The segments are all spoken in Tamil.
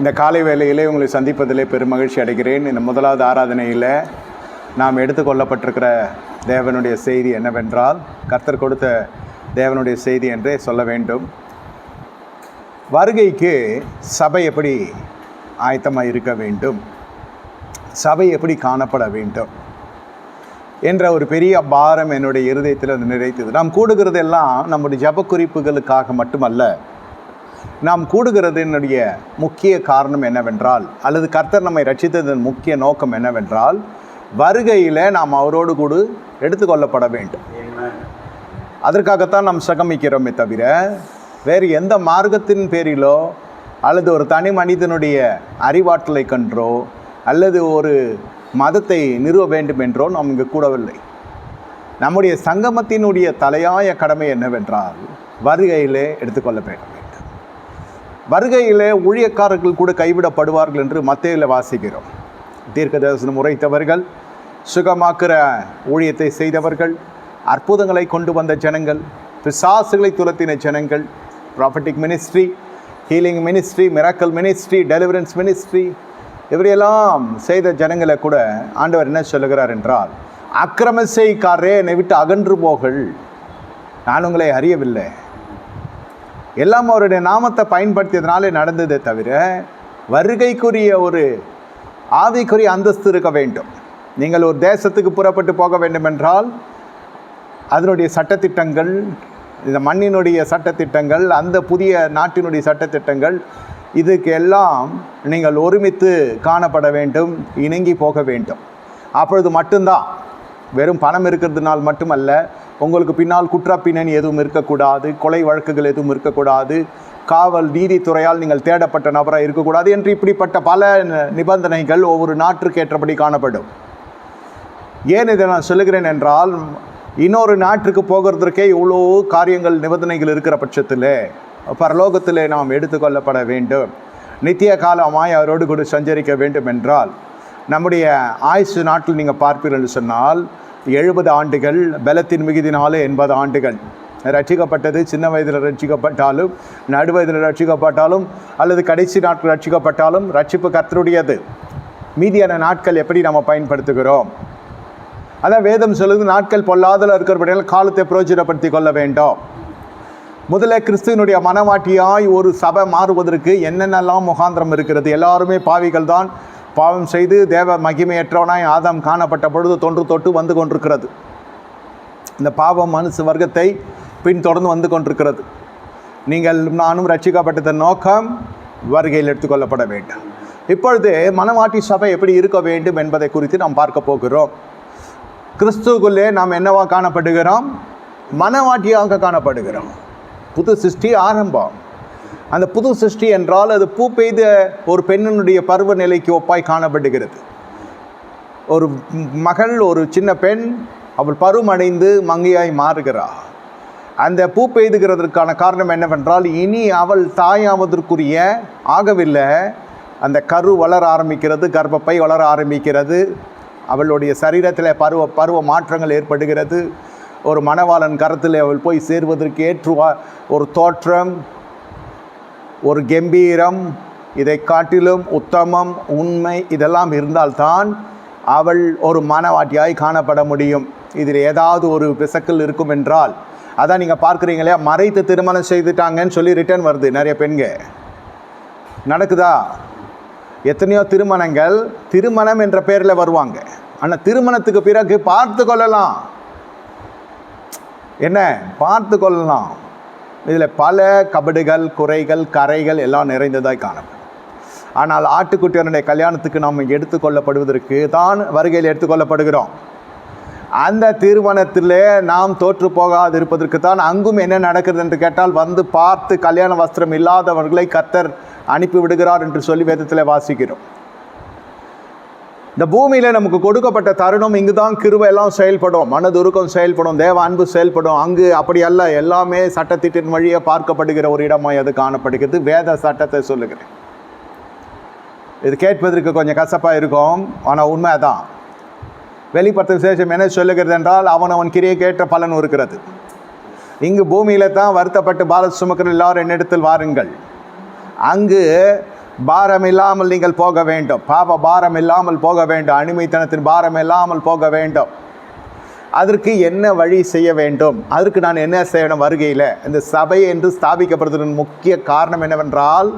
இந்த காலை வேளையிலே உங்களை சந்திப்பதிலே பெரும் மகிழ்ச்சி அடைகிறேன். இந்த முதலாவது ஆராதனையில் நாம் எடுத்துக்கொள்ளப்பட்டிருக்கிற தேவனுடைய செய்தி என்னவென்றால் கர்த்தர் கொடுத்த தேவனுடைய செய்தி என்றே சொல்ல வேண்டும். வருகைக்கு சபை எப்படி ஆயத்தமாக இருக்க வேண்டும்? சபை எப்படி காணப்பட வேண்டும்? என்ற ஒரு பெரிய பாரம் என்னுடைய இருதயத்தில் அது நிறைத்தது நாம் கூடுகிறதெல்லாம் நம்முடைய ஜப குறிப்புகளுக்காக மட்டுமல்ல நாம் கூடுகிறதனுடைய முக்கிய காரணம் என்னவென்றால் அல்லது கர்த்தர் நம்மை ரட்சித்ததன் முக்கிய நோக்கம் என்னவென்றால் வருகையில் நாம் அவரோடு கூட எடுத்துக்கொள்ளப்பட வேண்டும். அதற்காகத்தான் நாம் சகமிக்கிறோமே தவிர வேறு எந்த மார்க்கத்தின் பேரிலோ அல்லது ஒரு தனி மனிதனுடைய அறிவாற்றலை கன்றோ அல்லது ஒரு மதத்தை நிறுவ வேண்டும் என்றோ நாம் இங்கு கூடவில்லை. நம்முடைய சங்கமத்தினுடைய தலையாய கடமை என்னவென்றால் வருகையிலே எடுத்துக்கொள்ள வேண்டும். வருகையிலே ஊழியக்காரர்கள் கூட கைவிடப்படுவார்கள் என்று மத்தியில் வாசிக்கிறோம். தீர்க்க தரிசனம் உரைத்தவர்கள் சுகமாக்குற ஊழியத்தை செய்தவர்கள் அற்புதங்களை கொண்டு வந்த ஜனங்கள் பிசாசுகளை துரத்தின ஜனங்கள் prophetic ministry healing ministry miracle ministry deliverance ministry இவரையெல்லாம் செய்த ஜனங்களை கூட ஆண்டவர் என்ன சொல்லுகிறார் என்றால் அக்கிரம செய்காரே என்னை விட்டு அகன்று போகள். நான் உங்களை அறியவில்லை. எல்லாம் அவருடைய நாமத்தை பயன்படுத்தியதுனாலே நடந்ததே தவிர வருகைக்குரிய ஒரு ஆவிக்குரிய அந்தஸ்து இருக்க வேண்டும். நீங்கள் ஒரு தேசத்துக்கு புறப்பட்டு போக வேண்டுமென்றால் அதனுடைய சட்டத்திட்டங்கள் இந்த மண்ணினுடைய சட்டத்திட்டங்கள் அந்த புதிய நாட்டினுடைய சட்டத்திட்டங்கள் இதுக்கு எல்லாம் நீங்கள் ஒருமித்து காணப்பட வேண்டும் இணங்கி போக வேண்டும். அப்பொழுது மட்டும்தான் வெறும் பணம் இருக்கிறதுனால் மட்டுமல்ல உங்களுக்கு பின்னால் குற்றப்பின்னணி எதுவும் இருக்கக்கூடாது கொலை வழக்குகள் எதுவும் இருக்கக்கூடாது காவல் நீதித்துறையால் நீங்கள் தேடப்பட்ட நபராக இருக்கக்கூடாது என்று இப்படிப்பட்ட பல நிபந்தனைகள் ஒவ்வொரு நாட்டுக்கு ஏற்றபடி காணப்படும். ஏன் இதை நான் சொல்லுகிறேன் என்றால் இன்னொரு நாட்டுக்கு போகிறதற்கே இவ்வளோ காரியங்கள் நிபந்தனைகள் இருக்கிற பட்சத்தில் பரலோகத்தில் நாம் எடுத்துக்கொள்ளப்பட வேண்டும். நித்திய காலமாய் அவரோடு கூட சஞ்சரிக்க வேண்டும் என்றால் நம்முடைய ஆயுசு நாட்டில் நீங்கள் பார்ப்பீர்கள் சொன்னால் எழுபது ஆண்டுகள் பலத்தின் மிகுதினாலே எண்பது ஆண்டுகள். ரட்சிக்கப்பட்டது சின்ன வயதில் ரட்சிக்கப்பட்டாலும் நடு வயதில் ரட்சிக்கப்பட்டாலும் அல்லது கடைசி நாட்கள் ரட்சிக்கப்பட்டாலும் ரட்சிப்பு கர்த்தருடையது. மீதியான நாட்கள் எப்படி நம்ம பயன்படுத்துகிறோம்? அதான் வேதம் சொல்லுது நாட்கள் பொல்லாதல இருக்கிறபடியால் காலத்தை பிரயோஜனப்படுத்தி கொள்ள வேண்டும். முதல்ல கிறிஸ்துவனுடைய மனவாட்டியாய் ஒரு சபை மாறுவதற்கு என்னென்னலாம் முகாந்திரம் இருக்கிறது? எல்லாருமே பாவிகள் தான் பாவம் செய்து தேவ மகிமையற்றவனாய் ஆதாம் காணப்பட்ட பொழுது தொன்று தொட்டு வந்து கொண்டிருக்கிறது. இந்த பாவம் மனுஷ வர்க்கத்தை பின்தொடர்ந்து வந்து கொண்டிருக்கிறது. நீங்கள் நானும் ரட்சிக்கப்பட்டதன் நோக்கம் வருகையில் எடுத்துக்கொள்ளப்பட வேண்டும். இப்பொழுது மனவாட்டி சபை எப்படி இருக்க வேண்டும் என்பதை குறித்து நாம் பார்க்க போகிறோம். கிறிஸ்துவுக்குள்ளே நாம் என்னவா காணப்படுகிறோம்? மனவாட்டியாக காணப்படுகிறோம். புது சிருஷ்டி ஆரம்பம். அந்த புது சிருஷ்டி என்றால் அது பூ பெய்த ஒரு பெண்ணினுடைய பருவ நிலைக்கு ஒப்பாய் காணப்படுகிறது. ஒரு மகள் ஒரு சின்ன பெண் அவள் பருவமடைந்து மங்கையாய் மாறுகிறாள் அந்த பூ பெய்துகிறதற்கான காரணம் என்னவென்றால் இனி அவள் தாயாவதற்குரிய ஆகவில்லை. அந்த கரு வளர ஆரம்பிக்கிறது கர்ப்பப்பை வளர ஆரம்பிக்கிறது. அவளுடைய சரீரத்தில் பருவ பருவ மாற்றங்கள் ஏற்படுகிறது. ஒரு மணவாளன் கரத்தில் அவள் போய் சேர்வதற்கு ஏற்றுவா ஒரு தோற்றம் ஒரு கம்பீரம் இதை காட்டிலும் உத்தமம் உண்மை இதெல்லாம் இருந்தால்தான் அவள் ஒரு மனவாட்டியாய் காணப்பட முடியும். இதில் ஏதாவது ஒரு பிசக்கல் இருக்கும் என்றால் அதான் நீங்கள் பார்க்குறீங்க இல்லையா? மறைத்து திருமணம் செய்துட்டாங்கன்னு சொல்லி ரிட்டர்ன் வருது நிறைய பெண்க நடக்குதா? எத்தனையோ திருமணங்கள் திருமணம் என்ற பேரில் வருவாங்க. ஆனால் திருமணத்துக்கு பிறகு பார்த்து கொள்ளலாம். என்ன? பார்த்து கொள்ளலாம். இதில் பல கபடுகள் குறைகள் கரைகள் எல்லாம் நிறைந்ததாய் காணப்படும். ஆனால் ஆட்டுக்குட்டியனுடைய கல்யாணத்துக்கு நாம் எடுத்துக்கொள்ளப்படுவதற்கு தான் வருகையில் எடுத்துக்கொள்ளப்படுகிறோம் அந்த திருமணத்திலே நாம் தோற்று போகாது இருப்பதற்கு தான் அங்கும் என்ன நடக்கிறது என்று கேட்டால் வந்து பார்த்து கல்யாண வஸ்திரம் இல்லாதவர்களை கத்தர் அனுப்பி விடுகிறார் என்று சொல்லி வேதத்தில் வாசிக்கிறோம். இந்த பூமியில் நமக்கு கொடுக்கப்பட்ட தருணம் இங்கு தான் கிருபை எல்லாம் செயல்படும் மனதுருக்கம் செயல்படும் தேவ அன்பு செயல்படும். அங்கு அப்படி அல்ல எல்லாமே சட்டத்திட்டின் வழியே பார்க்கப்படுகிற ஒரு இடமாய் அது காணப்படுகிறது. வேத சட்டத்தை சொல்லுகிறேன். இது கேட்பதற்கு கொஞ்சம் கசப்பாக இருக்கும் ஆனால் உண்மை தான் வெளிப்படுத்த விசேஷம் என்ன சொல்லுகிறது என்றால் அவன் அவன் கிரியை கேட்ட பலன் இருக்கிறது இங்கு பூமியில தான் வருத்தப்பட்டு பாரத் சுமக்கிற எல்லாரும் என்னிடத்தில் வாருங்கள். அங்கு பாரம் இல்லாமல் நீங்கள் போக வேண்டும். பாவ பாரம் இல்லாமல் போக வேண்டும். அடிமைத்தனத்தின் பாரம் இல்லாமல் போக வேண்டும். அதற்கு என்ன வழி செய்ய வேண்டும்? அதற்கு நான் என்ன செய்யணும் வருகையில்? இந்த சபை என்று ஸ்தாபிக்கப்படுவதன் முக்கிய காரணம் என்னவென்றால்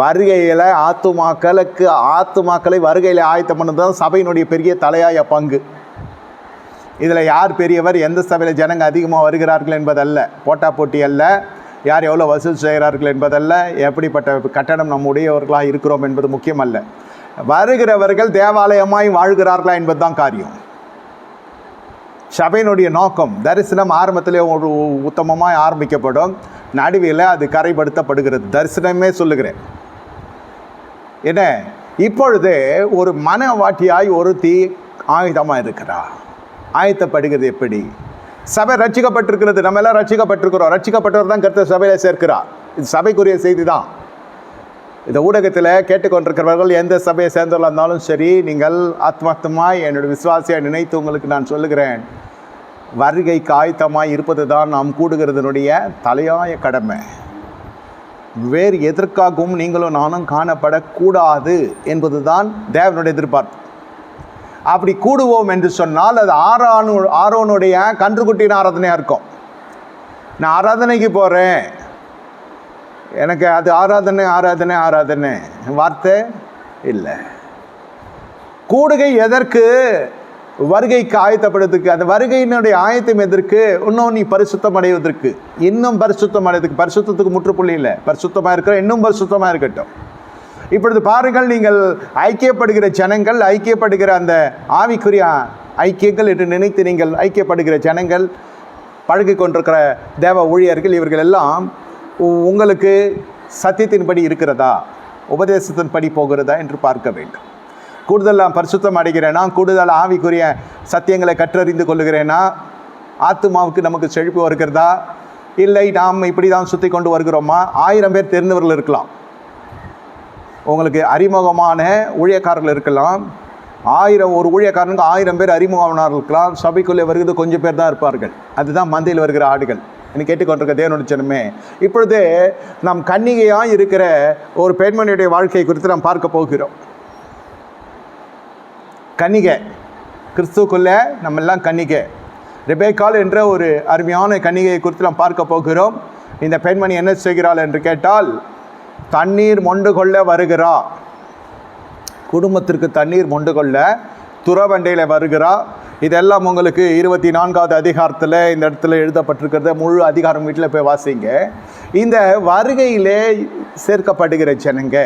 வருகையில் ஆத்துமாக்களுக்கு ஆத்துமாக்களை வருகையில் ஆயத்தம் பண்ணது தான் சபையினுடைய பெரிய தலையாய பங்கு. இதில் யார் பெரியவர்? எந்த சபையில் ஜனங்கள் அதிகமாக வருகிறார்கள் என்பதல்ல. போட்டா போட்டி அல்ல. யார் எவ்வளோ வசூல் செய்கிறார்கள் என்பதல்ல எப்படிப்பட்ட கட்டணம் நம்முடையவர்களாக இருக்கிறோம் என்பது முக்கியமல்ல. வருகிறவர்கள் தேவாலயமாய் வாழ்கிறார்களா என்பதுதான் காரியம். சபையினுடைய நோக்கம் தரிசனம் ஆரம்பத்திலே ஒரு உத்தமமாக ஆரம்பிக்கப்படும். நடுவில் அது கரைப்படுத்தப்படுகிறது. தரிசனமே சொல்லுகிறேன். என்ன? இப்பொழுது ஒரு மனவாட்டியாய் ஒரு தீ ஆயுதமாக இருக்கிறா. ஆயத்தப்படுகிறது எப்படி? சபை ரட்சிக்கப்பட்டிருக்கிறது. நம்ம எல்லாம் ரட்சிக்கப்பட்டிருக்கிறோம். ரட்சிக்கப்பட்டவர் தான் கருத்த சபையில் சேர்க்கிறார். இது சபைக்குரிய செய்தி தான் இந்த ஊடகத்தில் கேட்டுக்கொண்டிருக்கிறவர்கள் எந்த சபையை சேர்ந்தவர்களாக இருந்தாலும் சரி நீங்கள் ஆத்மார்த்தமாய் என்னுடைய விசுவாசியாக நினைத்து உங்களுக்கு நான் சொல்லுகிறேன். வருகைக்கு ஆயத்தமாக இருப்பது தான் நாம் கூடுகிறதனுடைய தலையாய கடமை. வேறு எதற்காகவும் நீங்களும் நானும் காணப்படக்கூடாது என்பது தான் தேவனுடைய எதிர்பார்ப்பு. அப்படி கூடுவோம் என்று சொன்னால் அது ஆரானு ஆரோனுடைய கன்றுக்குட்டியின் ஆராதனையாக இருக்கும். நான் ஆராதனைக்கு போகிறேன் எனக்கு அது ஆராதனை ஆராதனை ஆராதனை. வார்த்தை இல்லை. கூடுகை எதற்கு? வருகைக்கு ஆயத்தப்படுறதுக்கு அந்த வருகையினுடைய ஆயத்தம் எதற்கு? இன்னும் நீ பரிசுத்தம் அடைவதற்கு. இன்னும் பரிசுத்தம் அடைவதற்கு. பரிசுத்தத்துக்கு முற்றுப்புள்ளி இல்லை. பரிசுத்தமாக இருக்கிற இன்னும் பரிசுத்தமாக இருக்கட்டும். இப்பொழுது பாருங்கள் நீங்கள் ஐக்கியப்படுகிற ஜனங்கள் ஐக்கியப்படுகிற அந்த ஆவிக்குரிய ஐக்கியங்கள் என்று நினைத்து நீங்கள் ஐக்கியப்படுகிற ஜனங்கள் பழகி கொண்டிருக்கிற தேவ ஊழியர்கள் இவர்கள் எல்லாம் உ- உங்களுக்கு சத்தியத்தின்படி இருக்கிறதா? உபதேசத்தின்படி போகிறதா என்று பார்க்க வேண்டும். கூடுதல் நான் பரிசுத்தம் அடைகிறேனா? கூடுதல் ஆவிக்குரிய சத்தியங்களை கற்றறிந்து கொள்ளுகிறேனா? ஆத்துமாவுக்கு நமக்கு செழிப்பு வருகிறதா? இல்லை நாம் இப்படி தான் சுற்றி கொண்டு வருகிறோமா? ஆயிரம் பேர் தெரிந்தவர்கள் இருக்கலாம். உங்களுக்கு அறிமுகமான ஊழியக்காரர்கள் இருக்கலாம். ஆயிரம் ஒரு ஊழியக்காரனுக்கு ஆயிரம் பேர் அறிமுகமானார்கள் இருக்கலாம். சபைக்குள்ளே வருகிறது கொஞ்சம் பேர் தான் இருப்பார்கள். அதுதான் மந்தையில் வருகிற ஆடுகள். என்று கேட்டுக்கொண்டிருக்க தேவனுடைய இப்பொழுது நாம் கன்னிகையாக இருக்கிற ஒரு பெண்மணியுடைய வாழ்க்கை குறித்து நாம் பார்க்க போகிறோம். கன்னிகை. கிறிஸ்துக்குள்ளே நம்ம எல்லாம் கன்னிகை. ரிபேக்கால் என்ற ஒரு அருமையான கன்னிகையை குறித்து நாம் பார்க்க போகிறோம். இந்த பெண்மணி என்ன செய்கிறாள் என்று கேட்டால் தண்ணீர் மொண்டு கொள்ள வருகிறா. குடும்பத்திற்கு தண்ணீர் மொண்டு கொள்ள துறவண்டையில் வருகிறா. இதெல்லாம் உங்களுக்கு இருபத்தி நான்காவது அதிகாரத்தில் இந்த இடத்துல எழுதப்பட்டிருக்கிறத முழு அதிகாரம் வீட்டில் போய் வாசிங்க. இந்த வருகையிலே சேர்க்கப்படுகிற ஜனங்க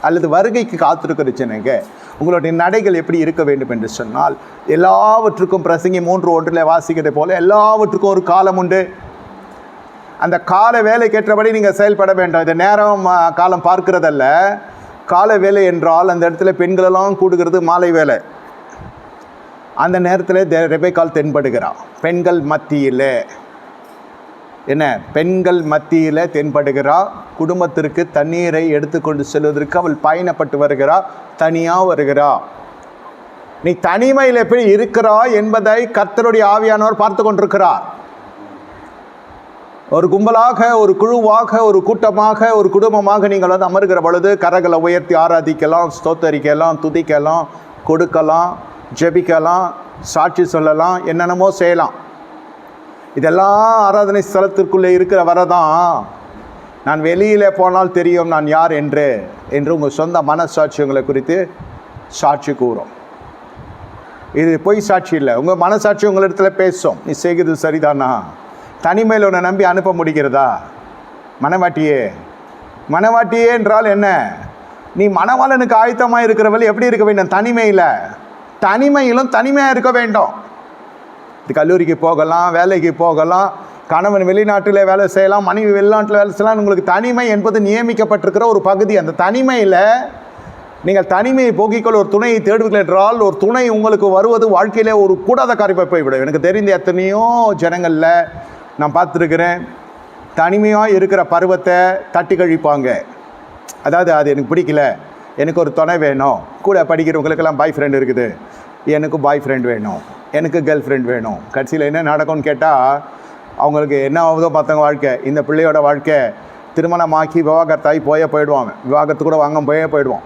அல்லது வருகைக்கு காத்திருக்கிற ஜனங்க உங்களுடைய நடைகள் எப்படி இருக்க வேண்டும் என்று சொன்னால் எல்லாவற்றுக்கும் பிரசங்கி மூன்று ஒன்றில் வாசிக்கிறதை போல எல்லாவற்றுக்கும் ஒரு காலம் உண்டு. அந்த கால வேலைக்கேற்றபடி நீங்கள் செயல்பட வேண்டும். இந்த நேரம் காலம் பார்க்கிறதல்ல. கால வேலை என்றால் அந்த இடத்துல பெண்களெல்லாம் கூடுகிறது மாலை வேலை. அந்த நேரத்தில் ரெபைக்கால் தென்படுகிறான் பெண்கள் மத்தியில். என்ன? பெண்கள் மத்தியில் தென்படுகிறா. குடும்பத்திற்கு தண்ணீரை எடுத்துக்கொண்டு செல்வதற்கு அவள் பயணப்பட்டு வருகிறா. தனியாக வருகிறா. நீ தனிமையில் எப்படி இருக்கிறா என்பதை கர்த்தருடைய ஆவியானவர் பார்த்து கொண்டிருக்கிறார். ஒரு கும்பலாக ஒரு குழுவாக ஒரு கூட்டமாக ஒரு குடும்பமாக நீங்கள் வந்து அமர்கிற பொழுது கரகளை உயர்த்தி ஆராதிக்கலாம் ஸ்தோத்தரிக்கலாம் துதிக்கலாம் கொடுக்கலாம் ஜெபிக்கலாம் சாட்சி சொல்லலாம் என்னென்னமோ செய்யலாம். இதெல்லாம் ஆராதனை ஸ்தலத்திற்குள்ளே இருக்கிற வரதான் நான் வெளியில் போனால் தெரியும் நான் யார் என்று என்று உங்கள் சொந்த மனசாட்சி உங்களை குறித்து சாட்சி கூறும். இது பொய் சாட்சி இல்லை உங்கள் மனசாட்சி உங்களிடத்துல பேசும். நீ செய்கிறது சரிதானா? தனிமையில் உன்னை நம்பி அனுப்ப முடிகிறதா? மனவாட்டியே. மனவாட்டியே என்றால் என்ன? நீ மணவாளனுக்கு ஆயத்தமாக இருக்கிறவள் எப்படி இருக்க வேண்டும்? தனிமையில். தனிமையிலும் தனிமையாக இருக்க வேண்டும். இது கல்லூரிக்கு போகலாம் வேலைக்கு போகலாம் கணவன் வெளிநாட்டில் வேலை செய்யலாம் மனைவி வெளிநாட்டில் வேலை செய்யலாம். உங்களுக்கு தனிமை என்பது நியமிக்கப்பட்டிருக்கிற ஒரு பகுதி. அந்த தனிமையில் நீங்கள் தனிமையை போக்கிக்கொள்ள ஒரு துணையை தேடுவீர்கள் என்றால் ஒரு துணை உங்களுக்கு வருவது வாழ்க்கையிலே ஒரு கூடாத காரியமாக போய்விடும். எனக்கு தெரிந்த எத்தனையோ ஜனங்களில் நான் பார்த்துருக்குறேன். தனிமையாக இருக்கிற பருவத்தை தட்டி கழிப்பாங்க. அதாவது அது எனக்கு பிடிக்கல. எனக்கு ஒரு துணை வேணும். கூட படிக்கிறவங்களுக்கெல்லாம் பாய் ஃப்ரெண்ட் இருக்குது. எனக்கு பாய் ஃப்ரெண்ட் வேணும். எனக்கு கேர்ள் ஃப்ரெண்ட் வேணும். கடைசியில் என்ன நடக்கும்னு கேட்டால் அவங்களுக்கு என்ன ஆகுதோ மற்றவங்க வாழ்க்கை. இந்த பிள்ளையோட வாழ்க்கை திருமணமாக்கி விவாகரத்தாகி போயே போயிடுவான் விவாகரத்து கூட வாங்க போயே போயிடுவான்